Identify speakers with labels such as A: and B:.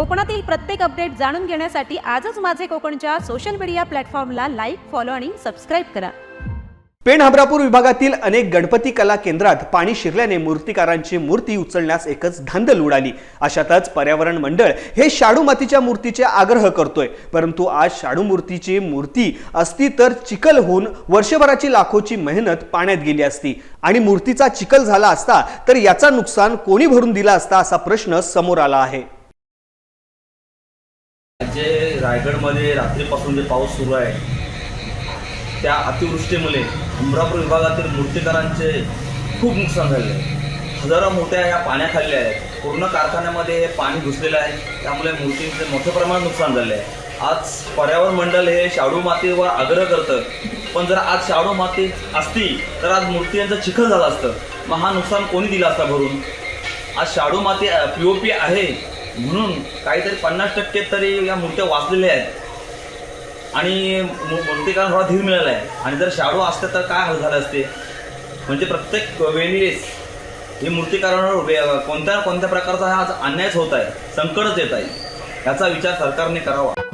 A: कोकणातील प्रत्येक अपडेट जाणून घेण्यासाठी आजच माझे कोकणच्या सोशल मीडिया प्लॅटफॉर्मला लाईक फॉलो आणि सबस्क्राईब करा.
B: पेण हमरापूर विभागातील अनेक गणपती कला केंद्रात पाणी शिरल्याने मूर्तिकारांची मूर्ती उचलण्यास एकच धांदल उडाली अशातच पर्यावरण मंडळ हे शाडू मातीच्या मूर्तीचे आग्रह करतोय. परंतु आज शाडू मूर्तीची मूर्ती असती तर चिखल होऊन वर्षभराची लाखोची मेहनत पाण्यात गेली असती. आणि मूर्तीचा चिखल झाला असता तर याचा नुकसान कोणी भरून दिला असता असा प्रश्न समोर आला आहे.
C: जे रायगडमध्ये रात्रीपासून जे पाऊस सुरू आहे त्या अतिवृष्टीमुळे अमरापूर विभागातील मूर्तिकारांचे खूप नुकसान झाले आहे. हजारो मूर्त्या या पाण्याखाली आहेत. पूर्ण कारखान्यामध्ये हे पाणी घुसलेलं आहे. त्यामुळे मूर्तींचे मोठ्या प्रमाणात नुकसान झाले आहे. आज पर्यावरण मंडळ हे शाडू मातीवर आग्रह करतं. पण जर आज शाडू माती असती तर आज मूर्ती यांचं चिखल झालं असतं. मग हा नुकसान कोणी दिला असता भरून? आज शाडू माती पी ओ पी आहे. म्हणून काहीतरी पन्नास टक्के तरी या मूर्त्या वाचलेल्या आहेत. आणि मू- थोडा धीर मिळाला आहे. आणि जर शाडू असते तर काय झालं असते? म्हणजे प्रत्येक वेळेस हे मूर्तिकारांवर कोणत्या ना कोणत्या प्रकारचा हा आज अन्यायच होत आहे संकटच येत आहे. याचा विचार सरकारने करावा.